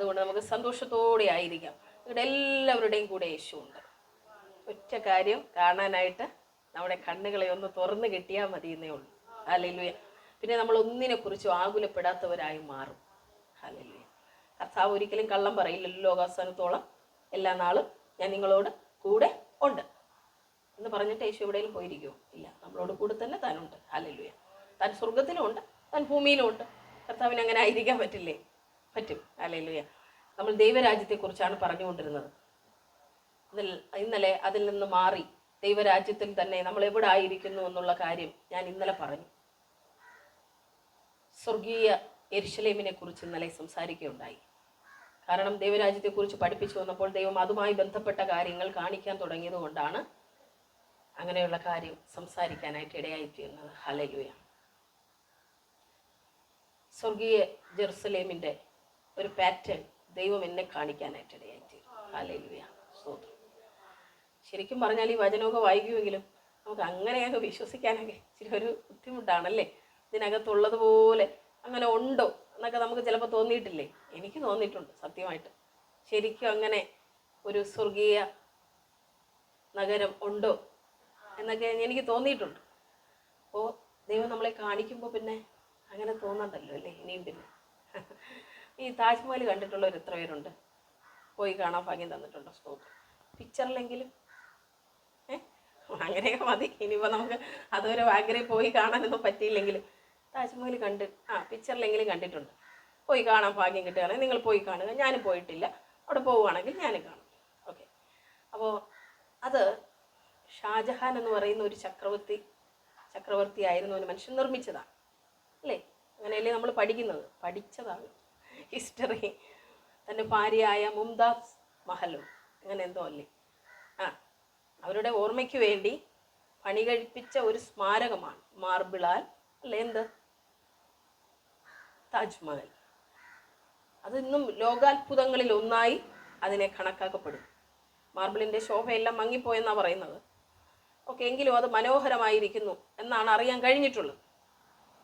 അതുകൊണ്ട് നമുക്ക് സന്തോഷത്തോടെ ആയിരിക്കാം. ഇവിടെ എല്ലാവരുടെയും കൂടെ യേശു ഉണ്ട്. ഒറ്റ കാര്യം കാണാനായിട്ട് നമ്മുടെ കണ്ണുകളെ ഒന്ന് തുറന്നു കിട്ടിയാൽ മതി എന്നേ ഉള്ളൂ. ഹാലലുയ പിന്നെ നമ്മൾ ഒന്നിനെ കുറിച്ചും ആകുലപ്പെടാത്തവരായി മാറും. ഹാലലുയ കർത്താവ് ഒരിക്കലും കള്ളം പറയില്ലല്ലോ ലോകാവസാനത്തോളം. എല്ലാ നാളും ഞാൻ നിങ്ങളോട് കൂടെ ഉണ്ട്. എന്ന് പറഞ്ഞിട്ട് യേശു എവിടെയെങ്കിലും പോയിരിക്കുമോ ഇല്ല. നമ്മളോട് കൂടെ തന്നെ താനുണ്ട്. ഹാലലുയ താൻ സ്വർഗത്തിലും ഉണ്ട്. താൻ ഭൂമിയിലും ഉണ്ട്. കർത്താവിന് അങ്ങനെ ആയിരിക്കാൻ പറ്റില്ലേ? പറ്റും. ഹാലലുയ നമ്മൾ ദൈവരാജ്യത്തെക്കുറിച്ചാണ് പറഞ്ഞുകൊണ്ടിരുന്നത്. അതിൽ ഇന്നലെ അതിൽ നിന്ന് മാറി ദൈവരാജ്യത്തിൽ തന്നെ നമ്മൾ എവിടെ ആയിരിക്കുന്നു എന്നുള്ള കാര്യം ഞാൻ ഇന്നലെ പറഞ്ഞു. സ്വർഗീയ എരിശലേമിനെ കുറിച്ച് ഇന്നലെ സംസാരിക്കുകയുണ്ടായി. കാരണം ദൈവരാജ്യത്തെക്കുറിച്ച് പഠിപ്പിച്ചു വന്നപ്പോൾ ദൈവം അതുമായി ബന്ധപ്പെട്ട കാര്യങ്ങൾ കാണിക്കാൻ തുടങ്ങിയത് കൊണ്ടാണ് അങ്ങനെയുള്ള കാര്യം സംസാരിക്കാനായിട്ട് ഇടയായിത്തീരുന്നത് ഹലലുയ സ്വർഗീയ ജെറുസലേമിന്റെ ഒരു പാറ്റേൺ ദൈവം എന്നെ കാണിക്കാനായിട്ട് ഇടയായിട്ട് ശരിക്കും പറഞ്ഞാൽ ഈ വചനമൊക്കെ വായിക്കുമെങ്കിലും നമുക്ക് അങ്ങനെയൊക്കെ വിശ്വസിക്കാനൊക്കെ ഇച്ചിരി ഒരു ബുദ്ധിമുട്ടാണല്ലേ? ഇതിനകത്തുള്ളതുപോലെ അങ്ങനെ ഉണ്ടോ എന്നൊക്കെ നമുക്ക് ചിലപ്പോൾ തോന്നിയിട്ടില്ലേ? എനിക്ക് തോന്നിയിട്ടുണ്ട് സത്യമായിട്ട്. ശരിക്കും അങ്ങനെ ഒരു സ്വർഗീയ നഗരം ഉണ്ടോ എന്നൊക്കെ എനിക്ക് തോന്നിയിട്ടുണ്ട്. അപ്പോൾ ദൈവം നമ്മളെ കാണിക്കുമ്പോൾ പിന്നെ അങ്ങനെ തോന്നണ്ടല്ലോ അല്ലേ? ഇനിയും പിന്നെ. ഈ താജ്മഹൽ കണ്ടിട്ടുള്ളവർ എത്ര പേരുണ്ട്? പോയി കാണാൻ ഭാഗ്യം തന്നിട്ടുണ്ടോ സ്കോപ്പ് പിക്ചറിലെങ്കിലും അങ്ങനെയൊക്കെ മതി. ഇനിയിപ്പോൾ നമുക്ക് അതുവരെ ആഗ്രഹം പോയി കാണാനൊന്നും പറ്റിയില്ലെങ്കിലും താജ്മഹൽ കണ്ട് ആ പിക്ചറിലെങ്കിലും കണ്ടിട്ടുണ്ട്. പോയി കാണാൻ ഭാഗ്യം കിട്ടുകയാണെങ്കിൽ നിങ്ങൾ പോയി കാണുക. ഞാനും പോയിട്ടില്ല. അവിടെ പോവുകയാണെങ്കിൽ ഞാനും കാണും. ഓക്കെ അപ്പോൾ അത് ഷാജഹാൻ എന്ന് പറയുന്ന ഒരു ചക്രവർത്തി ചക്രവർത്തി ആയിരുന്നു ഒരു മനുഷ്യൻ നിർമ്മിച്ചതാണ്. അല്ലേ? അങ്ങനെയല്ലേ നമ്മൾ പഠിക്കുന്നത്? പഠിച്ചതാണ്. ഹിസ്റ്ററി തന്റെ ഭാര്യയായ മുംതാസ് മഹലും. അങ്ങനെ എന്തോ അല്ലേ? ആ അവരുടെ ഓർമ്മയ്ക്ക് വേണ്ടി പണി കഴിപ്പിച്ച ഒരു സ്മാരകമാണ്. മാർബിളാൽ അല്ലേ? എന്ത്? താജ്മഹൽ. അതിന്നും ലോകാത്ഭുതങ്ങളിൽ ഒന്നായി അതിനെ കണക്കാക്കപ്പെടും മാർബിളിന്റെ ശോഭയെല്ലാം മങ്ങിപ്പോയെന്നാണ് പറയുന്നത്. ഓക്കെ എങ്കിലും അത് മനോഹരമായിരിക്കുന്നു എന്നാണ് അറിയാൻ കഴിഞ്ഞിട്ടുള്ളത്.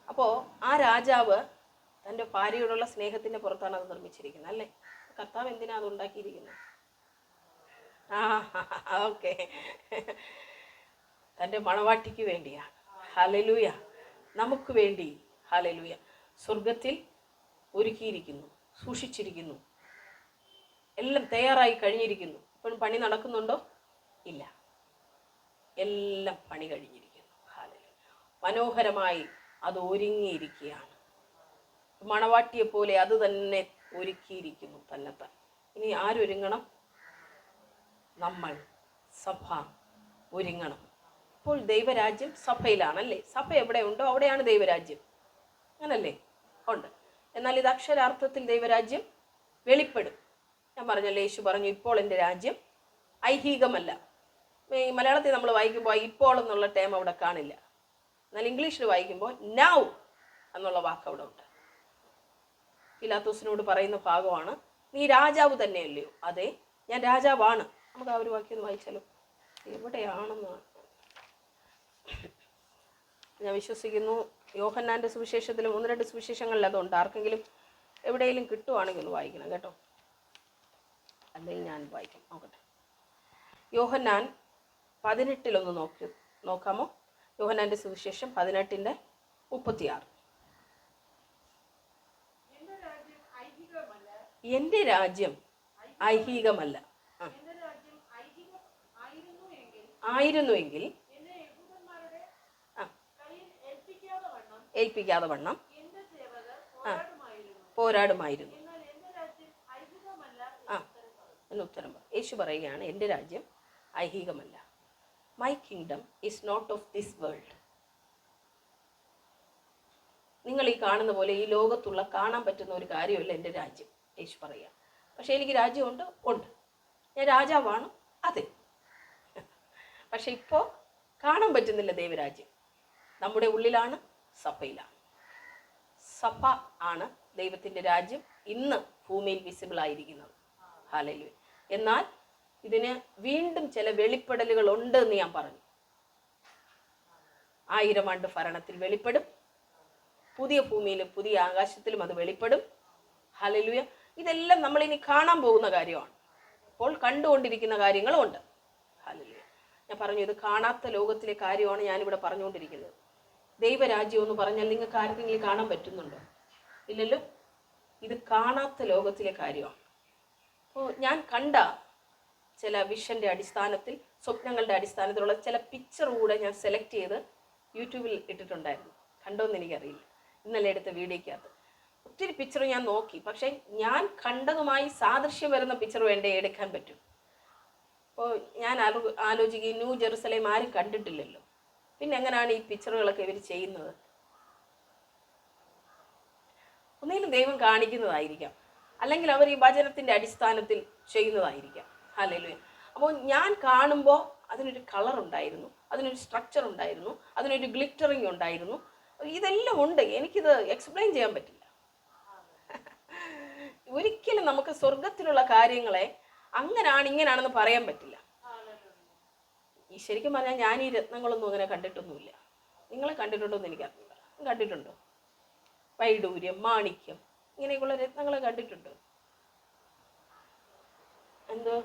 അപ്പോൾ ആ രാജാവ് തന്റെ ഭാര്യയോടുള്ള സ്നേഹത്തിന്റെ പുറത്താണ് അത് നിർമ്മിച്ചിരിക്കുന്നത് അല്ലേ? കർത്താവ് എന്തിനാണ് അത് ഉണ്ടാക്കിയിരിക്കുന്നത്? ആ ഓക്കെ. തന്റെ മണവാട്ടിക്ക് വേണ്ടിയാണ് ഹലലൂയ നമുക്ക് വേണ്ടി. ഹലലൂയ സ്വർഗത്തിൽ ഒരുക്കിയിരിക്കുന്നു സൂക്ഷിച്ചിരിക്കുന്നു. എല്ലാം തയ്യാറായി കഴിഞ്ഞിരിക്കുന്നു. ഇപ്പോഴും പണി നടക്കുന്നുണ്ടോ? ഇല്ല. എല്ലാം പണി കഴിഞ്ഞിരിക്കുന്നു. ഹാലലു മനോഹരമായി അത് ഒരുങ്ങിയിരിക്കുകയാണ്. മണവാട്ടിയെ പോലെ അത് തന്നെ ഒരുക്കിയിരിക്കുന്നു തന്നെത്താൻ ഇനി ആരൊരുങ്ങണം നമ്മൾ സഭ ഒരുങ്ങണം. ഇപ്പോൾ ദൈവരാജ്യം സഭയിലാണല്ലേ? സഭ എവിടെ ഉണ്ടോ അവിടെയാണ് ദൈവരാജ്യം. അങ്ങനല്ലേ? ഉണ്ട്. എന്നാൽ ഇത് അക്ഷരാർത്ഥത്തിൽ ദൈവരാജ്യം വെളിപ്പെടും. ഞാൻ പറഞ്ഞല്ലേ യേശു പറഞ്ഞു ഇപ്പോൾ എന്റെ രാജ്യം ഐഹികമല്ല. ഈ മലയാളത്തിൽ നമ്മൾ വായിക്കുമ്പോൾ ഇപ്പോൾ എന്നുള്ള ടേം അവിടെ കാണില്ല. എന്നാൽ ഇംഗ്ലീഷിൽ വായിക്കുമ്പോൾ നൗ എന്നുള്ള വാക്ക് അവിടെ ഉണ്ട്. പിലാത്തോസിനോട് പറയുന്ന ഭാഗമാണ് നീ രാജാവ് തന്നെയല്ലയോ? അതെ ഞാൻ രാജാവാണ്. നമുക്ക് ആ ഒരു വാക്യം ഒന്ന് വായിച്ചാലോ? എവിടെയാണെന്നാണ് ഞാൻ വിശ്വസിക്കുന്നു യോഹന്നാന്റെ സുവിശേഷത്തിലും ഒന്ന് രണ്ട് സുവിശേഷങ്ങളിൽ അതുണ്ട്. ആർക്കെങ്കിലും എവിടെയെങ്കിലും കിട്ടുവാണെങ്കിൽ ഒന്ന് വായിക്കണം കേട്ടോ. അല്ലെങ്കിൽ ഞാൻ വായിക്കാം. നോക്കട്ടെ. യോഹന്നാൻ പതിനെട്ടിലൊന്ന് നോക്കി നോക്കാമോ? യോഹന്നാന്റെ സുവിശേഷം പതിനെട്ടിന്റെ മുപ്പത്തിയാറ്. എന്റെ രാജ്യം ഐഹികമല്ല. ആയിരുന്നു എങ്കിൽ ഏൽപ്പിക്കാതെ വണ്ണം. ആ. പോരാടുമായിരുന്നു. ആ. എന്ന് ഉത്തരം യേശു പറയുകയാണ് എന്റെ രാജ്യം ഐഹികമല്ല. My kingdom is not of this world നിങ്ങൾ ഈ കാണുന്ന പോലെ ഈ ലോകത്തുള്ള കാണാൻ പറ്റുന്ന ഒരു കാര്യമല്ല എന്റെ രാജ്യം. യേശു പറയുക. പക്ഷേ എനിക്ക് രാജ്യമുണ്ട് ഉണ്ട്. ഞാൻ രാജാവാണ് അതെ. പക്ഷെ ഇപ്പോൾ കാണാൻ പറ്റുന്നില്ല ദൈവരാജ്യം. നമ്മുടെ ഉള്ളിലാണ് സഭയിലാണ്. സഭ ആണ് ദൈവത്തിന്റെ രാജ്യം ഇന്ന് ഭൂമിയിൽ വിസിബിൾ ആയിരിക്കുന്നത്. ഹാലയിൽ എന്നാൽ ഇതിന് വീണ്ടും ചില വെളിപ്പെടലുകൾ ഉണ്ട് എന്ന് ഞാൻ പറഞ്ഞു. ആയിരം ആണ്ട് ഭരണത്തിൽ വെളിപ്പെടും. പുതിയ ഭൂമിയിലും പുതിയ ആകാശത്തിലും അത് വെളിപ്പെടും. ഹലലുയ ഇതെല്ലാം നമ്മൾ ഇനി കാണാൻ പോകുന്ന കാര്യമാണ്. അപ്പോൾ കണ്ടുകൊണ്ടിരിക്കുന്ന കാര്യങ്ങളും ഉണ്ട് ഞാൻ പറഞ്ഞു ഇത് കാണാത്ത ലോകത്തിലെ കാര്യമാണ് ഞാനിവിടെ പറഞ്ഞുകൊണ്ടിരിക്കുന്നത്. ദൈവരാജ്യം എന്ന് പറഞ്ഞാൽ നിങ്ങൾക്ക് ആർക്കെങ്കിലും കാണാൻ പറ്റുന്നുണ്ടോ? ഇല്ലല്ലോ. ഇത് കാണാത്ത ലോകത്തിലെ കാര്യമാണ്. അപ്പോൾ ഞാൻ കണ്ട ചില വിഷന്റെ അടിസ്ഥാനത്തിൽ സ്വപ്നങ്ങളുടെ അടിസ്ഥാനത്തിലുള്ള ചില പിക്ചർ കൂടെ ഞാൻ സെലക്ട് ചെയ്ത് യൂട്യൂബിൽ ഇട്ടിട്ടുണ്ടായിരുന്നു. കണ്ടോന്ന് എനിക്കറിയില്ല. ഇന്നലെ എടുത്ത വീഡിയോയ്ക്കകത്ത്. ഒത്തിരി പിക്ചർ ഞാൻ നോക്കി. പക്ഷെ ഞാൻ കണ്ടതുമായി സാദൃശ്യം വരുന്ന പിക്ചർ വേണ്ടേ എടുക്കാൻ പറ്റും. അപ്പോൾ ഞാൻ ആലോ ആലോചിക്കുകയും ന്യൂ ജെറുസലേം ആരും കണ്ടിട്ടില്ലല്ലോ. പിന്നെ എങ്ങനെയാണ് ഈ പിക്ചറുകളൊക്കെ ഇവർ ചെയ്യുന്നത്? ഒന്നിലും ദൈവം കാണിക്കുന്നതായിരിക്കാം. അല്ലെങ്കിൽ അവർ ഈ വചനത്തിന്റെ അടിസ്ഥാനത്തിൽ ചെയ്യുന്നതായിരിക്കാം. അല്ലല്ലോ അപ്പോൾ ഞാൻ കാണുമ്പോൾ അതിനൊരു കളർ ഉണ്ടായിരുന്നു. അതിനൊരു സ്ട്രക്ചർ ഉണ്ടായിരുന്നു. അതിനൊരു ഗ്ലിറ്ററിങ് ഉണ്ടായിരുന്നു. ഇതെല്ലാം ഉണ്ട്. എനിക്കിത് എക്സ്പ്ലെയിൻ ചെയ്യാൻ പറ്റില്ല. ഒരിക്കലും നമുക്ക് സ്വർഗത്തിലുള്ള കാര്യങ്ങളെ അങ്ങനാണ് ഇങ്ങനാണെന്ന് പറയാൻ പറ്റില്ല. ഈ ശരിക്കും പറഞ്ഞാൽ ഞാൻ ഈ രത്നങ്ങളൊന്നും അങ്ങനെ കണ്ടിട്ടൊന്നുമില്ല. നിങ്ങളെ കണ്ടിട്ടുണ്ടോ എന്ന് എനിക്കറിയില്ല കണ്ടിട്ടുണ്ടോ? വൈഡൂര്യം മാണിക്യം ഇങ്ങനെയൊക്കെയുള്ള രത്നങ്ങൾ കണ്ടിട്ടുണ്ടോ? എന്തോ?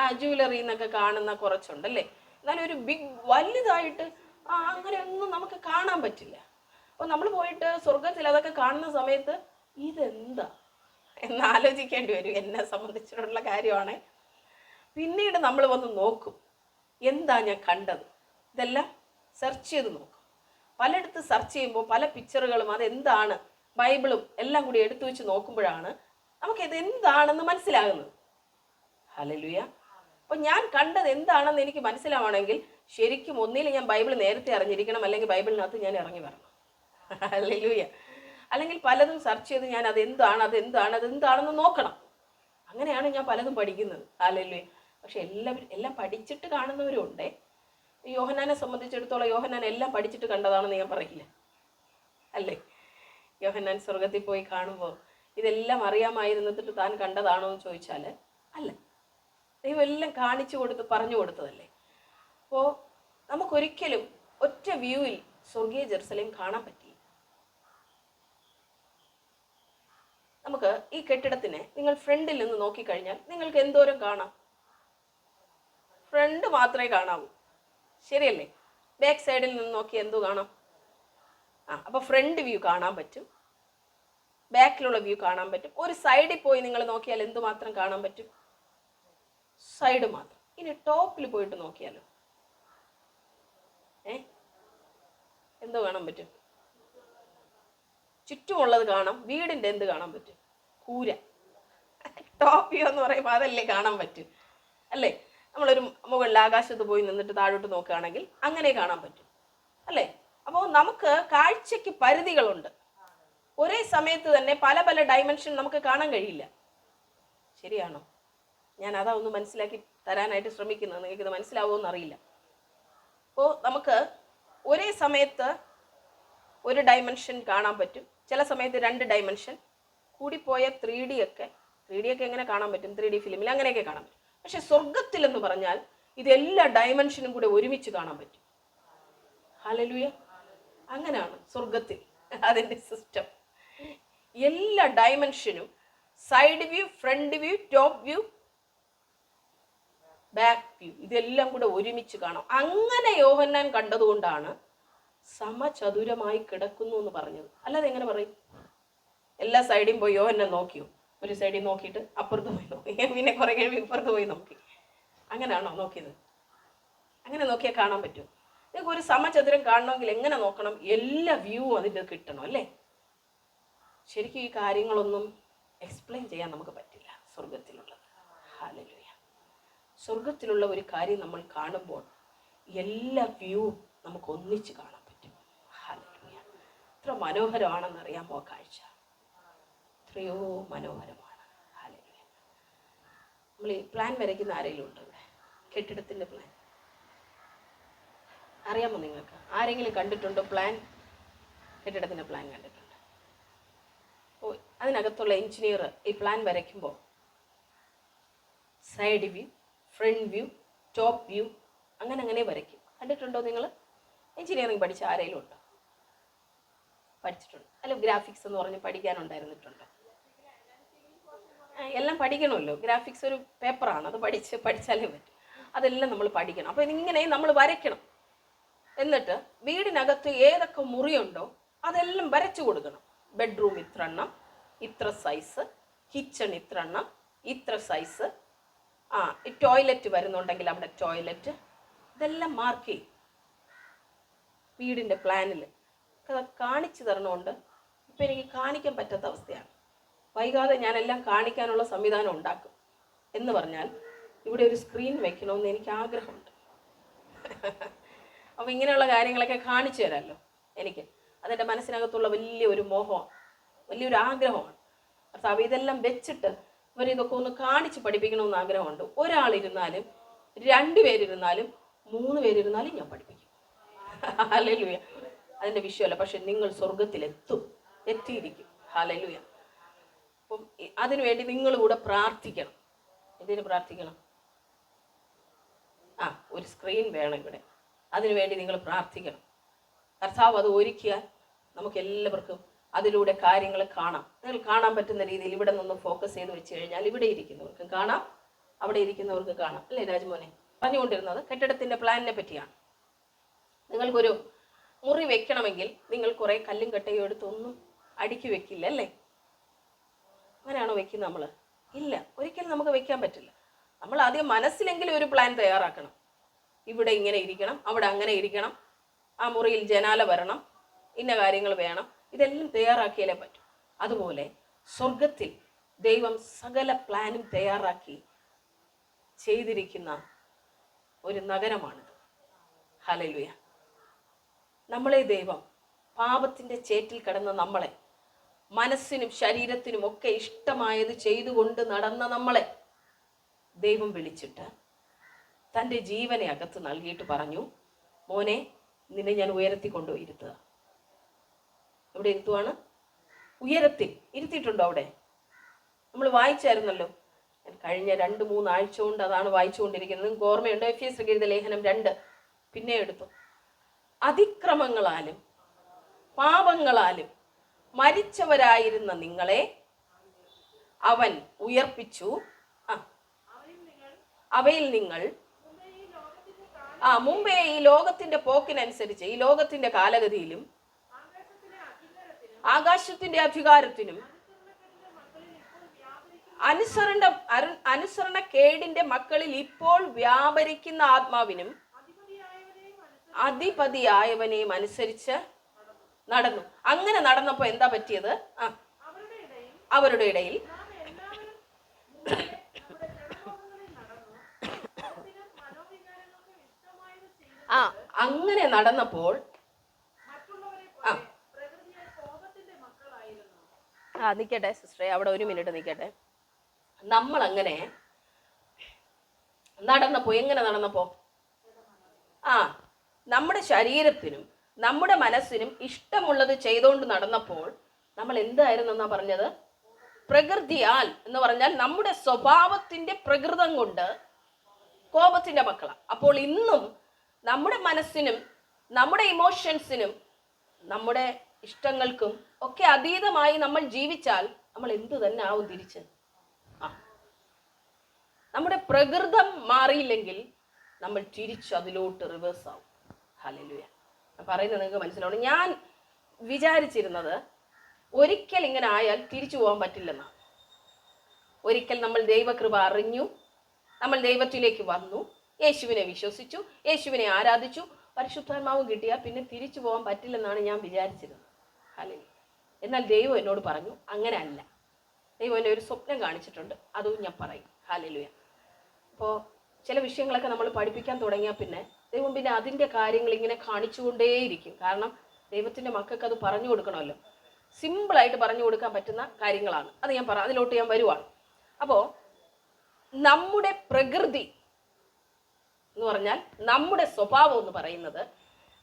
ആ ജുവലറി എന്നൊക്കെ കാണുന്ന കുറച്ചുണ്ടല്ലേ? എന്നാലും ഒരു ബിഗ് വലുതായിട്ട് ആ അങ്ങനെയൊന്നും നമുക്ക് കാണാൻ പറ്റില്ല. അപ്പോൾ നമ്മൾ പോയിട്ട് സ്വർഗത്തിൽ അതൊക്കെ കാണുന്ന സമയത്ത് ഇതെന്താ? എന്ന് ആലോചിക്കേണ്ടി വരും. എന്നെ സംബന്ധിച്ചിട്ടുള്ള കാര്യമാണ്. പിന്നീട് നമ്മൾ വന്ന് നോക്കും. എന്താ ഞാൻ കണ്ടത്? ഇതെല്ലാം സെർച്ച് ചെയ്ത് നോക്കും. പലയിടത്ത് സെർച്ച് ചെയ്യുമ്പോൾ പല പിക്ചറുകളും അതെന്താണ്? ബൈബിളും എല്ലാം കൂടി എടുത്തു വെച്ച് നോക്കുമ്പോഴാണ് നമുക്കിത് എന്താണെന്ന് മനസ്സിലാകുന്നത്. ഹലലുയ അപ്പോൾ ഞാൻ കണ്ടത് എന്താണെന്ന് എനിക്ക് മനസ്സിലാവണമെങ്കിൽ ശരിക്കും ഒന്നിൽ ഞാൻ ബൈബിൾ നേരത്തെ അറിഞ്ഞിരിക്കണം. അല്ലെങ്കിൽ ബൈബിളിനകത്ത് ഞാൻ ഇറങ്ങി വരണം. ഹലലുയ അല്ലെങ്കിൽ പലതും സെർച്ച് ചെയ്ത് ഞാൻ അതെന്താണ് അതെന്താണ് അതെന്താണെന്ന് നോക്കണം. അങ്ങനെയാണ് ഞാൻ പലതും പഠിക്കുന്നത്. അല്ലല്ലേ പക്ഷെ എല്ലാവരും എല്ലാം പഠിച്ചിട്ട് കാണുന്നവരുണ്ട് യോഹനാനെ സംബന്ധിച്ചിടത്തോളം യോഹനാൻ എല്ലാം പഠിച്ചിട്ട് കണ്ടതാണെന്ന് ഞാൻ പറയില്ല. അല്ലേ? യോഹന്നാൻ സ്വർഗത്തിൽ പോയി കാണുമ്പോൾ ഇതെല്ലാം അറിയാമായിരുന്നിട്ട് താൻ കണ്ടതാണോ എന്ന് ചോദിച്ചാൽ അല്ല. ദൈവം എല്ലാം കാണിച്ചു കൊടുത്ത് പറഞ്ഞു കൊടുത്തതല്ലേ. അപ്പോൾ നമുക്കൊരിക്കലും ഒറ്റ വ്യൂവിൽ സ്വർഗീയ ജെറുസലേം കാണാൻ പറ്റി നമുക്ക് ഈ കെട്ടിടത്തിനെ നിങ്ങൾ ഫ്രണ്ടിൽ നിന്ന് നോക്കിക്കഴിഞ്ഞാൽ നിങ്ങൾക്ക് എന്തോരം കാണാം. ഫ്രണ്ട് മാത്രമേ കാണാവൂ. ശരിയല്ലേ? ബാക്ക് സൈഡിൽ നിന്ന് നോക്കി എന്തു കാണാം. ആ അപ്പോൾ ഫ്രണ്ട് വ്യൂ കാണാൻ പറ്റും. ബാക്കിലുള്ള വ്യൂ കാണാൻ പറ്റും. ഒരു സൈഡിൽ പോയി നിങ്ങൾ നോക്കിയാൽ എന്തുമാത്രം കാണാൻ പറ്റും? സൈഡ് മാത്രം. ഇനി ടോപ്പിൽ പോയിട്ട് നോക്കിയാലോ? ഏ? എന്തോ കാണാൻ പറ്റും. ചുറ്റുമുള്ളത് കാണാം വീടിന്റെ എന്ത് കാണാൻ പറ്റും? കൂര. ടോപ്പിയോ എന്ന് പറയുമ്പോൾ അതല്ലേ കാണാൻ പറ്റും? അല്ലേ? നമ്മളൊരു മുകളിൽ ആകാശത്ത് പോയി നിന്നിട്ട് താഴോട്ട് നോക്കുകയാണെങ്കിൽ അങ്ങനെ കാണാൻ പറ്റും. അല്ലേ? അപ്പോൾ നമുക്ക് കാഴ്ചയ്ക്ക് പരിധികളുണ്ട്. ഒരേ സമയത്ത് തന്നെ പല പല ഡൈമെൻഷൻ നമുക്ക് കാണാൻ കഴിയില്ല. ശരിയാണോ? ഞാൻ അതാ ഒന്ന് മനസ്സിലാക്കി തരാനായിട്ട് ശ്രമിക്കുന്നത്. നിങ്ങൾക്കിത് മനസ്സിലാവുമോ എന്നറിയില്ല. അപ്പോൾ നമുക്ക് ഒരേ സമയത്ത് ഒരു ഡൈമെൻഷൻ കാണാൻ പറ്റും. ചില സമയത്ത് രണ്ട് ഡയമെൻഷൻ കൂടിപ്പോയ ത്രീ ഡി ഒക്കെ ത്രീ ഡി ഒക്കെ എങ്ങനെ കാണാൻ പറ്റും? ത്രീ ഡി ഫിലിമിൽ അങ്ങനെയൊക്കെ കാണാൻ പറ്റും. പക്ഷെ സ്വർഗത്തിൽ എന്ന് പറഞ്ഞാൽ ഇത് എല്ലാ ഡയമെൻഷനും കൂടെ ഒരുമിച്ച് കാണാൻ പറ്റും. ഹലലുയ അങ്ങനെയാണ് സ്വർഗത്തിൽ അതിന്റെ സിസ്റ്റം എല്ലാ ഡയമെൻഷനും side view front view top view back view ഇതെല്ലാം കൂടെ ഒരുമിച്ച് കാണാം. അങ്ങനെ യോഹന്നാൻ കണ്ടതുകൊണ്ടാണ് സമചതുരമായി കിടക്കുന്നു എന്ന് പറഞ്ഞത്. അല്ലാതെ എങ്ങനെ പറയും? എല്ലാ സൈഡിലും പോയി എന്നെ നോക്കിയോ? ഒരു സൈഡിൽ നോക്കിയിട്ട് അപ്പുറത്ത് പോയി നോക്കി. പിന്നെ കുറേ കഴിയുമ്പോൾ ഇപ്പുറത്ത് പോയി നോക്കി. അങ്ങനെയാണോ നോക്കിയത്? അങ്ങനെ നോക്കിയാൽ കാണാൻ പറ്റും. നിങ്ങൾക്ക് ഒരു സമചതുരം കാണണമെങ്കിൽ എങ്ങനെ നോക്കണം? എല്ലാ വ്യൂവും അതിന്റെ കിട്ടണം അല്ലേ? ശരിക്കും ഈ കാര്യങ്ങളൊന്നും എക്സ്പ്ലെയിൻ ചെയ്യാൻ നമുക്ക് പറ്റില്ല സ്വർഗത്തിലുള്ളത് ഹാലലുയ സ്വർഗത്തിലുള്ള ഒരു കാര്യം നമ്മൾ കാണുമ്പോൾ എല്ലാ വ്യൂ നമുക്ക് ഒന്നിച്ച് ഹാലലുയ എത്ര മനോഹരമാണെന്നറിയാമോ കാഴ്ച? എത്രയോ മനോഹരമാണ്. നമ്മൾ ഈ പ്ലാൻ വരയ്ക്കുന്ന ആരെങ്കിലും ഉണ്ടോ ഇവിടെ? കെട്ടിടത്തിന്റെ പ്ലാൻ അറിയാമോ നിങ്ങൾക്ക്? ആരെങ്കിലും കണ്ടിട്ടുണ്ടോ പ്ലാൻ കെട്ടിടത്തിന്റെ പ്ലാൻ കണ്ടിട്ടുണ്ട്. ഓ അതിനകത്തുള്ള എഞ്ചിനീയർ ഈ പ്ലാൻ വരയ്ക്കുമ്പോൾ side view front view top view അങ്ങനെ അങ്ങനെ വരയ്ക്കും. കണ്ടിട്ടുണ്ടോ നിങ്ങൾ? എഞ്ചിനീയറിംഗ് പഠിച്ച ആരെങ്കിലും ഉണ്ടോ? പഠിച്ചിട്ടുണ്ട്. അല്ല ഗ്രാഫിക്സ് എന്ന് പറഞ്ഞ് പഠിക്കാനുണ്ടായിരുന്നിട്ടുണ്ട്. എല്ലാം പഠിക്കണമല്ലോ. ഗ്രാഫിക്സ് ഒരു പേപ്പറാണ് അത് പഠിച്ച് പഠിച്ചാലേ പറ്റും. അതെല്ലാം നമ്മൾ പഠിക്കണം. അപ്പോൾ ഇങ്ങനെ നമ്മൾ വരയ്ക്കണം. എന്നിട്ട് വീടിനകത്ത് ഏതൊക്കെ മുറിയുണ്ടോ അതെല്ലാം വരച്ചു കൊടുക്കണം. ബെഡ്റൂം ഇത്ര എണ്ണം ഇത്ര സൈസ് കിച്ചൺ ഇത്ര എണ്ണം ഇത്ര സൈസ് ആ ടോയ്ലറ്റ് വരുന്നുണ്ടെങ്കിൽ അവിടെ ടോയ്ലറ്റ് ഇതെല്ലാം മാർക്ക് ചെയ്യും. വീടിന്റെ പ്ലാനിൽ കാണിച്ചു തരണമുണ്ട് ഇപ്പം എനിക്ക് കാണിക്കാൻ പറ്റാത്ത അവസ്ഥയാണ്. വൈകാതെ ഞാനെല്ലാം കാണിക്കാനുള്ള സംവിധാനം ഉണ്ടാക്കും എന്ന് പറഞ്ഞാൽ ഇവിടെ ഒരു സ്ക്രീൻ വെക്കണമെന്ന് എനിക്ക് ആഗ്രഹമുണ്ട്. അപ്പോൾ ഇങ്ങനെയുള്ള കാര്യങ്ങളൊക്കെ കാണിച്ചു തരാമല്ലോ എനിക്ക്. അതെന്റെ മനസ്സിനകത്തുള്ള വലിയൊരു മോഹമാണ്. വലിയൊരു ആഗ്രഹമാണ്. കർത്താവ് ഇതെല്ലാം വെച്ചിട്ട് ഇവർ ഇതൊക്കെ ഒന്ന് കാണിച്ച് പഠിപ്പിക്കണമെന്ന് ആഗ്രഹമുണ്ട്. ഒരാളിരുന്നാലും രണ്ടുപേരിരുന്നാലും മൂന്ന് പേരിരുന്നാലും ഞാൻ പഠിപ്പിക്കും. ഹാലലുയ അതിന്റെ വിഷയമല്ല പക്ഷെ നിങ്ങൾ സ്വർഗത്തിലെത്തും എത്തിയിരിക്കും. ഹാലലുയ അപ്പം അതിനുവേണ്ടി നിങ്ങൾ കൂടെ പ്രാർത്ഥിക്കണം. എന്തിനു പ്രാർത്ഥിക്കണം? ആ ഒരു സ്ക്രീൻ വേണം ഇവിടെ. അതിനുവേണ്ടി നിങ്ങൾ പ്രാർത്ഥിക്കണം. കർത്താവ് അത് ഒരുക്കിയാൽ നമുക്ക് എല്ലാവർക്കും അതിലൂടെ കാര്യങ്ങൾ കാണാം. നിങ്ങൾ കാണാൻ പറ്റുന്ന രീതിയിൽ ഇവിടെ നിന്ന് ഫോക്കസ് ചെയ്ത് വെച്ച് കഴിഞ്ഞാൽ ഇവിടെ ഇരിക്കുന്നവർക്കും കാണാം അവിടെ ഇരിക്കുന്നവർക്ക് കാണാം. അല്ലേ രാജ്മോനെ? പറഞ്ഞുകൊണ്ടിരുന്നത് കെട്ടിടത്തിന്റെ പ്ലാനിനെ പറ്റിയാണ്. നിങ്ങൾക്കൊരു മുറി വെക്കണമെങ്കിൽ നിങ്ങൾ കുറേ കല്ലും കട്ടയും എടുത്തൊന്നും അടുക്കി വെക്കില്ല അല്ലേ? അങ്ങനെയാണോ വെക്കുന്നത് നമ്മൾ ഇല്ല ഒരിക്കലും നമുക്ക് വെക്കാൻ പറ്റില്ല. നമ്മൾ ആദ്യം മനസ്സിലെങ്കിലും ഒരു പ്ലാൻ തയ്യാറാക്കണം. ഇവിടെ ഇങ്ങനെ ഇരിക്കണം അവിടെ അങ്ങനെ ഇരിക്കണം ആ മുറിയിൽ ജനാല വരണം ഇന്ന കാര്യങ്ങൾ വേണം ഇതെല്ലാം തയ്യാറാക്കിയാലേ പറ്റൂ. അതുപോലെ സ്വർഗത്തിൽ ദൈവം സകല പ്ലാനും തയ്യാറാക്കി ചെയ്തിരിക്കുന്ന ഒരു നഗരമാണിത്. ഹലലുയ നമ്മളെ ദൈവം പാപത്തിന്റെ ചേറ്റിൽ കിടന്ന നമ്മളെ മനസ്സിനും ശരീരത്തിനും ഒക്കെ ഇഷ്ടമായത് ചെയ്തുകൊണ്ട് നടന്ന നമ്മളെ ദൈവം വിളിച്ചിട്ട് തന്റെ ജീവനെ അകത്ത് നൽകിയിട്ട് പറഞ്ഞു മോനെ നിന്നെ ഞാൻ ഉയരത്തി കൊണ്ടുപോയി ഇരുത്തുക എവിടെ ഇരുത്തുവാണ് ഉയരത്തിൽ ഇരുത്തിയിട്ടുണ്ടോ അവിടെ? നമ്മൾ വായിച്ചായിരുന്നല്ലോ. ഞാൻ കഴിഞ്ഞ രണ്ട് മൂന്ന് ആഴ്ച കൊണ്ട് അതാണ് വായിച്ചുകൊണ്ടിരിക്കുന്നത്. നിങ്ങൾക്ക് ഓർമ്മയുണ്ട്? എഫ് എസ് ലേഖനം രണ്ട്. പിന്നെ എടുത്തു. അതിക്രമങ്ങളാലും പാപങ്ങളാലും മരിച്ചവരായിരുന്ന നിങ്ങളെ അവൻ ഉയർപ്പിച്ചു. അവയിൽ നിങ്ങൾ ആ മുമ്പേ ഈ ലോകത്തിന്റെ പോക്കിനനുസരിച്ച് ഈ ലോകത്തിന്റെ കാലഗതിയിലും ആകാശത്തിന്റെ അധികാരത്തിനും അനുസരണ അനുസരണക്കേടിന്റെ മക്കളിൽ ഇപ്പോൾ വ്യാപരിക്കുന്ന ആത്മാവിനും അധിപതിയായവനെയും അനുസരിച്ച് നടന്നു. അങ്ങനെ നടന്നപ്പോ എന്താ പറ്റിയത്? ആ അവരുടെ ഇടയിൽ. ആ അങ്ങനെ നടന്നപ്പോൾ ആ. ആ നിൽക്കട്ടെ സിസ്റ്ററെ അവിടെ ഒരു മിനിറ്റ് നിൽക്കട്ടെ നമ്മൾ അങ്ങനെ നടന്നപ്പോ എങ്ങനെ നടന്നപ്പോ? ആ നമ്മുടെ ശരീരത്തിനും നമ്മുടെ മനസ്സിനും ഇഷ്ടമുള്ളത് ചെയ്തുകൊണ്ട് നടന്നപ്പോൾ നമ്മൾ എന്തായിരുന്നു എന്നാ പറഞ്ഞത്? പ്രകൃതിയാൽ എന്ന് പറഞ്ഞാൽ നമ്മുടെ സ്വഭാവത്തിന്റെ പ്രകൃതം കൊണ്ട് കോപത്തിന്റെ മക്കളാണ് അപ്പോൾ ഇന്നും നമ്മുടെ മനസ്സിനും നമ്മുടെ ഇമോഷൻസിനും നമ്മുടെ ഇഷ്ടങ്ങൾക്കും ഒക്കെ അതീതമായി നമ്മൾ ജീവിച്ചാൽ നമ്മൾ എന്തു തന്നെ ആവും തിരിച്ച്? നമ്മുടെ പ്രകൃതം മാറിയില്ലെങ്കിൽ നമ്മൾ തിരിച്ച് അതിലോട്ട് റിവേഴ്സ് ആവും. ഹലലുയ പറയുന്നത് നിങ്ങൾക്ക് മനസ്സിലാവണം. ഞാൻ വിചാരിച്ചിരുന്നത് ഒരിക്കൽ ഇങ്ങനെ ആയാൽ തിരിച്ചു പോകാൻ പറ്റില്ലെന്നാണ് ഒരിക്കൽ നമ്മൾ ദൈവകൃപ അറിഞ്ഞു നമ്മൾ ദൈവത്തിലേക്ക് വന്നു യേശുവിനെ വിശ്വസിച്ചു യേശുവിനെ ആരാധിച്ചു പരിശുദ്ധാത്മാവും കിട്ടിയാൽ പിന്നെ തിരിച്ചു പോകാൻ പറ്റില്ലെന്നാണ് ഞാൻ വിചാരിച്ചിരുന്നത്. അല്ലെ എന്നാൽ ദൈവം എന്നോട് പറഞ്ഞു അങ്ങനെ അല്ല ദൈവം എന്നെ ഒരു സ്വപ്നം കാണിച്ചിട്ടുണ്ട് അതും ഞാൻ പറയും. ഹാലലുയ അപ്പോൾ ചില വിഷയങ്ങളൊക്കെ നമ്മൾ പഠിപ്പിക്കാൻ തുടങ്ങിയാൽ പിന്നെ ദൈവം പിന്നെ അതിന്റെ കാര്യങ്ങൾ ഇങ്ങനെ കാണിച്ചുകൊണ്ടേയിരിക്കും. കാരണം ദൈവത്തിന്റെ മക്കൾക്ക് അത് പറഞ്ഞു കൊടുക്കണമല്ലോ. സിമ്പിളായിട്ട് പറഞ്ഞു കൊടുക്കാൻ പറ്റുന്ന കാര്യങ്ങളാണ്. അത് ഞാൻ പറ അതിലോട്ട് ഞാൻ വരുവാണ്. അപ്പോൾ നമ്മുടെ പ്രകൃതി എന്ന് പറഞ്ഞാൽ നമ്മുടെ സ്വഭാവം എന്ന് പറയുന്നത്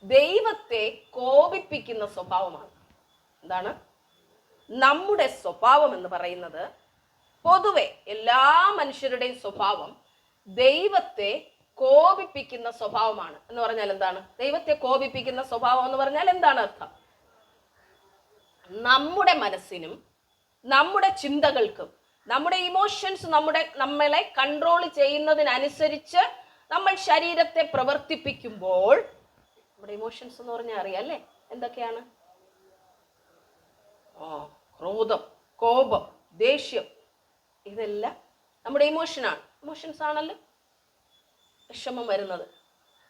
ദൈവത്തെ കോപിപ്പിക്കുന്ന സ്വഭാവമാണ്. എന്താണ്? നമ്മുടെ സ്വഭാവം എന്ന് പറയുന്നത് പൊതുവെ എല്ലാ മനുഷ്യരുടെയും സ്വഭാവം ദൈവത്തെ കോപിപ്പിക്കുന്ന സ്വഭാവമാണ്. എന്ന് പറഞ്ഞാൽ എന്താണ്? ദൈവത്തെ കോപിപ്പിക്കുന്ന സ്വഭാവം എന്ന് പറഞ്ഞാൽ എന്താണ് അർത്ഥം? നമ്മുടെ മനസ്സിനും നമ്മുടെ ചിന്തകൾക്കും നമ്മുടെ ഇമോഷൻസ് നമ്മുടെ നമ്മളെ കൺട്രോൾ ചെയ്യുന്നതിനനുസരിച്ച് നമ്മൾ ശരീരത്തെ പ്രവർത്തിപ്പിക്കുമ്പോൾ നമ്മുടെ ഇമോഷൻസ് എന്ന് പറഞ്ഞാൽ അറിയാം അല്ലേ? എന്തൊക്കെയാണ്? ഓ ക്രോധം കോപം ദേഷ്യം ഇതെല്ലാം നമ്മുടെ ഇമോഷനാണ് ഇമോഷൻസ് ആണല്ലോ. വിഷമം വരുന്നത്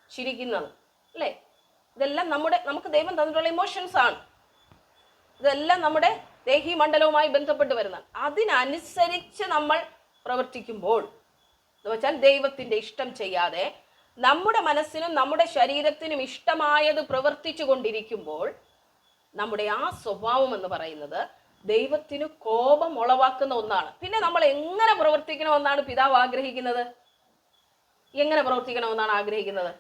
ചിരിക്കുന്നത് അല്ലേ? ഇതെല്ലാം നമ്മുടെ നമുക്ക് ദൈവം തന്നിട്ടുള്ള ഇമോഷൻസ് ആണ്. ഇതെല്ലാം നമ്മുടെ ദേഹി മണ്ഡലവുമായി ബന്ധപ്പെട്ട് വരുന്നതാണ്. അതിനനുസരിച്ച് നമ്മൾ പ്രവർത്തിക്കുമ്പോൾ എന്ന് വെച്ചാൽ ദൈവത്തിന്റെ ഇഷ്ടം ചെയ്യാതെ നമ്മുടെ മനസ്സിനും നമ്മുടെ ശരീരത്തിനും ഇഷ്ടമായത് പ്രവർത്തിച്ചു കൊണ്ടിരിക്കുമ്പോൾ നമ്മുടെ ആ സ്വഭാവം എന്ന് പറയുന്നത് ദൈവത്തിന് കോപം ഉളവാക്കുന്ന ഒന്നാണ്. പിന്നെ നമ്മൾ എങ്ങനെ പ്രവർത്തിക്കണമെന്നാണ് പിതാവ് ആഗ്രഹിക്കുന്നത്? എങ്ങനെ പ്രവർത്തിക്കണമെന്നാണ് ആഗ്രഹിക്കുന്നത്?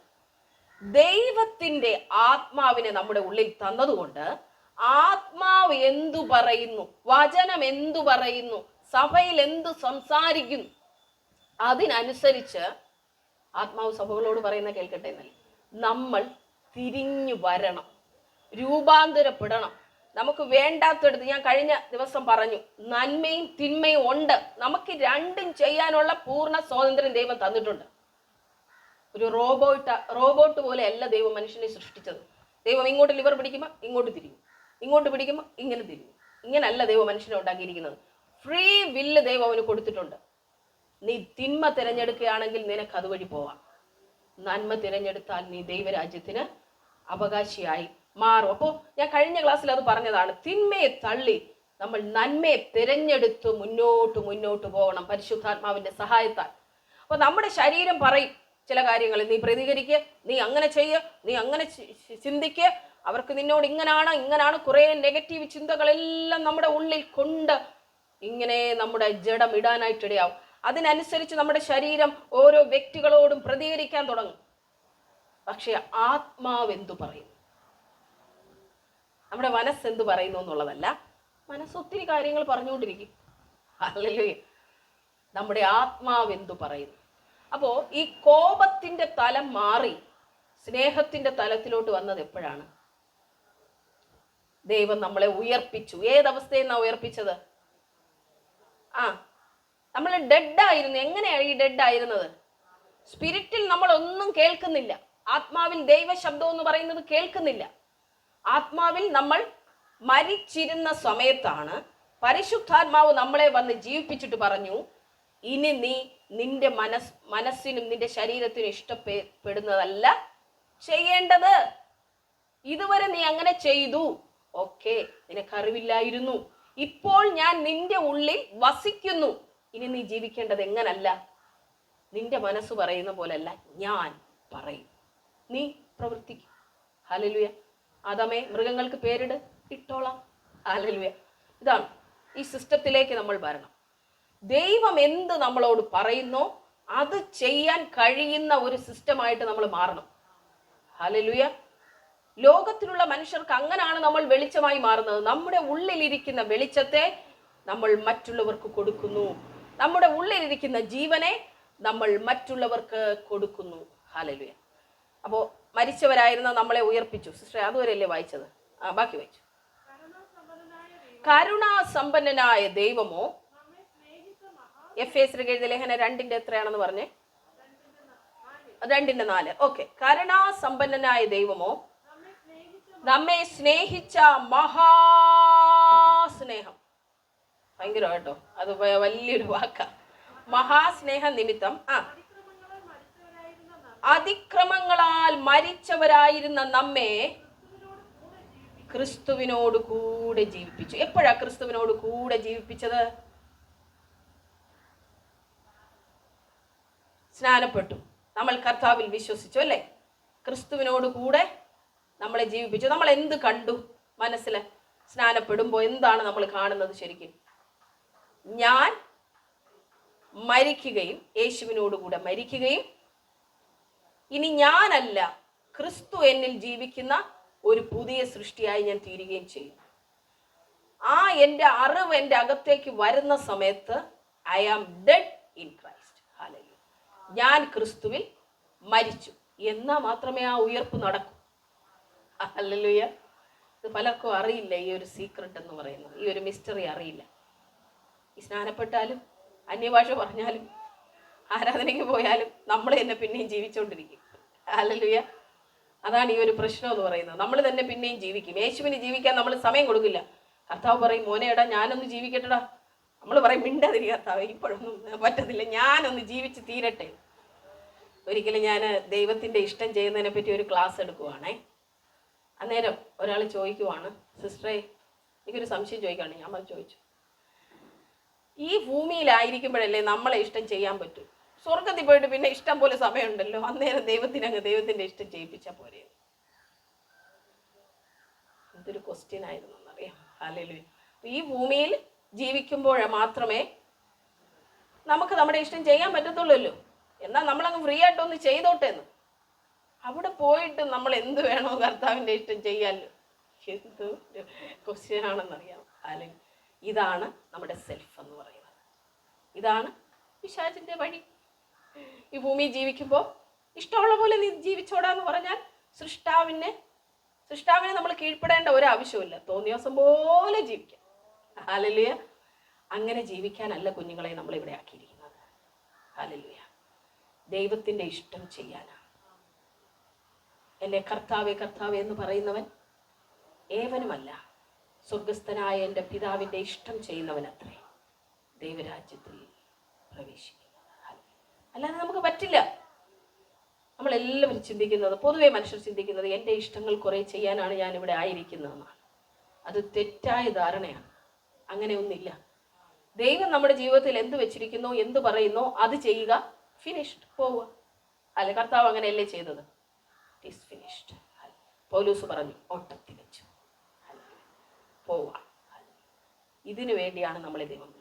ദൈവത്തിന്റെ ആത്മാവിനെ നമ്മുടെ ഉള്ളിൽ തന്നതുകൊണ്ട് ആത്മാവ് എന്തു പറയുന്നു വചനം എന്തു പറയുന്നു സഭയിൽ എന്തു സംസാരിക്കുന്നു അതിനനുസരിച്ച് ആത്മാവ് സഭകളോട് പറയുന്ന കേൾക്കട്ടെ എന്നല്ല? നമ്മൾ തിരിഞ്ഞു വരണം രൂപാന്തരപ്പെടണം. നമുക്ക് വേണ്ടാത്തടുത്ത് ഞാൻ കഴിഞ്ഞ ദിവസം പറഞ്ഞു നന്മയും തിന്മയും ഉണ്ട്. നമുക്ക് രണ്ടും ചെയ്യാനുള്ള പൂർണ സ്വാതന്ത്ര്യം ദൈവം തന്നിട്ടുണ്ട്. ഒരു റോബോട്ട് റോബോട്ട് പോലെ അല്ല ദൈവം മനുഷ്യനെ സൃഷ്ടിച്ചത്. ദൈവം ഇങ്ങോട്ട് ലിവർ പിടിക്കുമ്പോൾ ഇങ്ങോട്ട് തിരിയും. ഇങ്ങോട്ട് പിടിക്കുമ്പോൾ ഇങ്ങനെ തിരിയും. ഇങ്ങനല്ല ദൈവം മനുഷ്യനെ ഉണ്ടാക്കിയിരിക്കുന്നത്. ഫ്രീ വില്ല് ദൈവം അവന് കൊടുത്തിട്ടുണ്ട്. നീ തിന്മ തിരഞ്ഞെടുക്കുകയാണെങ്കിൽ നിനക്ക് അതുവഴി പോവാം. നന്മ തിരഞ്ഞെടുത്താൽ നീ ദൈവരാജ്യത്തിന് അവകാശിയായി മാറും. അപ്പോൾ ഞാൻ കഴിഞ്ഞ ക്ലാസ്സിൽ അത് പറഞ്ഞതാണ്. തിന്മയെ തള്ളി നമ്മൾ നന്മയെ തിരഞ്ഞെടുത്ത് മുന്നോട്ട് മുന്നോട്ട് പോകണം പരിശുദ്ധാത്മാവിന്റെ സഹായത്താൽ. അപ്പോൾ നമ്മുടെ ശരീരം പറയും ചില കാര്യങ്ങൾ നീ പ്രതികരിക്കുക നീ അങ്ങനെ ചെയ്യ നീ അങ്ങനെ ചിന്തിക്കുക അവർക്ക് നിന്നോട് ഇങ്ങനാണ് ഇങ്ങനാണ് കുറേ നെഗറ്റീവ് ചിന്തകളെല്ലാം നമ്മുടെ ഉള്ളിൽ കൊണ്ട് ഇങ്ങനെ നമ്മുടെ ജഡം ഇടാനായിട്ടിടയാവും. അതിനനുസരിച്ച് നമ്മുടെ ശരീരം ഓരോ വ്യക്തികളോടും പ്രതികരിക്കാൻ തുടങ്ങും. പക്ഷെ ആത്മാവ് എന്തു പറയും? നമ്മുടെ മനസ്സ് എന്ത് പറയുന്നു എന്നുള്ളതല്ല മനസ്സ് ഒത്തിരി കാര്യങ്ങൾ പറഞ്ഞുകൊണ്ടിരിക്കും. അല്ലല്ലേ നമ്മുടെ ആത്മാവ് എന്തു പറയുന്നു? അപ്പോൾ ഈ കോപത്തിന്റെ തലം മാറി സ്നേഹത്തിന്റെ തലത്തിലോട്ട് വന്നത് എപ്പോഴാണ്? ദൈവം നമ്മളെ ഉയർപ്പിച്ചു. ഏതവസ്ഥയിൽ നിന്നാണ് ഉയർപ്പിച്ചത്? ആ നമ്മൾ ഡെഡായിരുന്നു എങ്ങനെയാണ് ഈ ഡെഡ് ആയിരുന്നത്? സ്പിരിറ്റിൽ നമ്മൾ ഒന്നും കേൾക്കുന്നില്ല. ആത്മാവിൽ ദൈവ ശബ്ദം എന്ന് പറയുന്നത് കേൾക്കുന്നില്ല. ആത്മാവിൽ നമ്മൾ മരിച്ചിരുന്ന സമയത്താണ് പരിശുദ്ധാത്മാവ് നമ്മളെ വന്ന് ജീവിപ്പിച്ചിട്ട് പറഞ്ഞു ഇനി നീ നിന്റെ മനസ് മനസ്സിനും നിന്റെ ശരീരത്തിനും ഇഷ്ടപ്പെടുന്നതല്ല ചെയ്യേണ്ടത്. ഇതുവരെ നീ അങ്ങനെ ചെയ്തു. ഓക്കെ നിനക്കറിവില്ലായിരുന്നു ഇപ്പോൾ ഞാൻ നിന്റെ ഉള്ളിൽ വസിക്കുന്നു. ഇനി നീ ജീവിക്കേണ്ടത് എങ്ങനല്ല? നിന്റെ മനസ്സ് പറയുന്ന പോലല്ല ഞാൻ പറയും. നീ പ്രവർത്തിക്കും. ഹലലുയ അതമേ മൃഗങ്ങൾക്ക് പേരിട്. ഇട്ടോളാം. ഹലലുയ ഇതാണ്. ഈ സിസ്റ്റത്തിലേക്ക് നമ്മൾ വരണം. ദൈവം എന്ത് നമ്മളോട് പറയുന്നോ അത് ചെയ്യാൻ കഴിയുന്ന ഒരു സിസ്റ്റമായിട്ട് നമ്മൾ മാറണം. ഹലലുയ ലോകത്തിലുള്ള മനുഷ്യർക്ക് അങ്ങനെയാണ് നമ്മൾ വെളിച്ചമായി മാറുന്നത്. നമ്മുടെ ഉള്ളിലിരിക്കുന്ന വെളിച്ചത്തെ നമ്മൾ മറ്റുള്ളവർക്ക് കൊടുക്കുന്നു. നമ്മുടെ ഉള്ളിലിരിക്കുന്ന ജീവനെ നമ്മൾ മറ്റുള്ളവർക്ക് കൊടുക്കുന്നു. ഹാലലുയ അപ്പോൾ മരിച്ചവരായിരുന്ന നമ്മളെ ഉയർപ്പിച്ചു. സിസ്റ്റർ അതുവരെയല്ലേ വായിച്ചത്? ആ ബാക്കി വായിച്ചു. കരുണാസമ്പന്നനായ ദൈവമോ എഫ് എസ് എഴുതിയ ലേഖന രണ്ടിന്റെ എത്രയാണെന്ന് പറഞ്ഞേ? രണ്ടിന്റെ നാല്. ഓക്കെ കരുണാസമ്പന്നനായ ദൈവമോ നമ്മെ സ്നേഹിച്ച മഹാസ്നേഹം. ഭയങ്കര കേട്ടോ അത് വലിയൊരു വാക്ക. മഹാസ്നേഹ നിമിത്തം. ആ. അതിക്രമങ്ങളാൽ മരിച്ചവരായിരുന്ന നമ്മെ ക്രിസ്തുവിനോട് കൂടെ ജീവിപ്പിച്ചു. എപ്പോഴാ ക്രിസ്തുവിനോട് കൂടെ ജീവിപ്പിച്ചത്? സ്നാനപ്പെട്ടു. നമ്മൾ കർത്താവിൽ വിശ്വസിച്ചു അല്ലേ? ക്രിസ്തുവിനോട് കൂടെ നമ്മളെ ജീവിപ്പിച്ചു. നമ്മൾ എന്ത് കണ്ടു? മനസ്സിൽ സ്നാനപ്പെടുമ്പോൾ എന്താണ് നമ്മൾ കാണുന്നത് ശരിക്കും? ഞാൻ മരിക്കുകയും യേശുവിനോട് കൂടെ മരിക്കുകയും ഇനി ഞാനല്ല ക്രിസ്തു എന്നിൽ ജീവിക്കുന്ന ഒരു പുതിയ സൃഷ്ടിയായി ഞാൻ തീരുകയും ചെയ്യും. ആ എന്റെ അറിവ് എന്റെ അകത്തേക്ക് വരുന്ന സമയത്ത് I am dead in Christ ഞാൻ ക്രിസ്തുവിൽ മരിച്ചു. എന്നാ മാത്രമേ ആ ഉയർപ്പ് നടക്കൂ? അല്ലല്ലോ ഇത് പലർക്കും അറിയില്ല ഈ ഒരു സീക്രട്ട് എന്ന് പറയുന്നത്. ഈ ഒരു മിസ്റ്ററി അറിയില്ല. ഈ സ്നാനപ്പെട്ടാലും അന്യഭാഷ പറഞ്ഞാലും ആരാധനയ്ക്ക് പോയാലും നമ്മൾ തന്നെ പിന്നെയും ജീവിച്ചുകൊണ്ടിരിക്കും. അല്ലല്ലുയ അതാണ് ഈ ഒരു പ്രശ്നം എന്ന് പറയുന്നത്. നമ്മൾ തന്നെ പിന്നെയും ജീവിക്കും. യേശുവിന് ജീവിക്കാൻ നമ്മൾ സമയം കൊടുക്കില്ല. കർത്താവ് പറയും മോനേടാ ഞാനൊന്ന് ജീവിക്കട്ടെടാ. നമ്മൾ പറയും മിണ്ടാതിരി കർത്താവ് ഇപ്പോഴൊന്നും പറ്റത്തില്ല ഞാനൊന്ന് ജീവിച്ച് തീരട്ടെ. ഒരിക്കലും ഞാൻ ദൈവത്തിന്റെ ഇഷ്ടം ചെയ്യുന്നതിനെ പറ്റി ഒരു ക്ലാസ് എടുക്കുവാണേ. അന്നേരം ഒരാൾ ചോദിക്കുവാണ് സിസ്റ്ററെ എനിക്കൊരു സംശയം ചോദിക്കുകയാണ് ഞാൻ അത് ചോദിച്ചു. ഈ ഭൂമിയിലായിരിക്കുമ്പോഴല്ലേ നമ്മളെ ഇഷ്ടം ചെയ്യാൻ പറ്റും? സ്വർഗത്തിൽ പോയിട്ട് പിന്നെ ഇഷ്ടം പോലെ സമയമുണ്ടല്ലോ അന്നേരം ദൈവത്തിന് അങ്ങ് ദൈവത്തിന്റെ ഇഷ്ടം ചെയ്യിപ്പിച്ചാൽ പോരെ. എന്തൊരു ക്വസ്റ്റ്യൻ ആയിരുന്നു എന്നറിയാം. ഈ ഭൂമിയിൽ ജീവിക്കുമ്പോൾ മാത്രമേ നമുക്ക് നമ്മുടെ ഇഷ്ടം ചെയ്യാൻ പറ്റത്തുള്ളൂ എന്നാൽ നമ്മളങ്ങ് ഫ്രീ ആയിട്ടൊന്ന് ചെയ്തോട്ടെ എന്ന് അവിടെ പോയിട്ട് നമ്മൾ എന്ത് വേണോ കർത്താവിന്റെ ഇഷ്ടം ചെയ്യാമല്ലോ എന്ത് ക്വസ്റ്റ്യൻ ആണെന്നറിയാം അല്ലെങ്കിൽ ഇതാണ് നമ്മുടെ സെൽഫ് എന്ന് പറയുന്നത്. ഇതാണ് പിശാചിന്റെ വഴി. ഈ ഭൂമി ജീവിക്കുമ്പോൾ ഇഷ്ടമുള്ള പോലെ നീ ജീവിച്ചോടാന്ന് പറഞ്ഞാൽ സൃഷ്ടാവിനെ സൃഷ്ടാവിനെ നമ്മൾ കീഴ്പ്പെടേണ്ട ഒരു ആവശ്യമില്ല തോന്നിയ ദിവസം പോലെ ജീവിക്കാം. ഹാലലുയ. അങ്ങനെ ജീവിക്കാനല്ല കുഞ്ഞുങ്ങളെ നമ്മൾ ഇവിടെ ആക്കിയിരിക്കുന്നത്. ഹാലലുയ. ദൈവത്തിന്റെ ഇഷ്ടം ചെയ്യാനാണ് എന്നെ കർത്താവെ കർത്താവെ എന്ന് പറയുന്നവൻ ഏവനുമല്ല. സ്വർഗസ്ഥനായ എന്റെ പിതാവിന്റെ ഇഷ്ടം ചെയ്യുന്നവനത്രേ ദൈവരാജ്യത്തിൽ പ്രവേശിക്കുന്നത് അല്ലാതെ നമുക്ക് പറ്റില്ല. നമ്മളെല്ലാവരും ചിന്തിക്കുന്നത് പൊതുവെ മനുഷ്യർ ചിന്തിക്കുന്നത് എന്റെ ഇഷ്ടങ്ങൾ കുറേ ചെയ്യാനാണ് ഞാൻ ഇവിടെ ആയിരിക്കുന്നതെന്നാണ്. അത് തെറ്റായ ധാരണയാണ്. അങ്ങനെയൊന്നില്ല ദൈവം നമ്മുടെ ജീവിതത്തിൽ എന്ത് വെച്ചിരിക്കുന്നു എന്ത് പറയുന്നു അത് ചെയ്യുക ഫിനിഷ്ഡ് പോവുക. അല്ല? കർത്താവ് അങ്ങനെയല്ലേ ചെയ്തത്? ഫിനിഷ്ഡ് പോലൂസ് പറഞ്ഞു ഓട്ടത്തിൽ വെച്ചു പോവുക. ഇതിനു വേണ്ടിയാണ് നമ്മളെ ദൈവം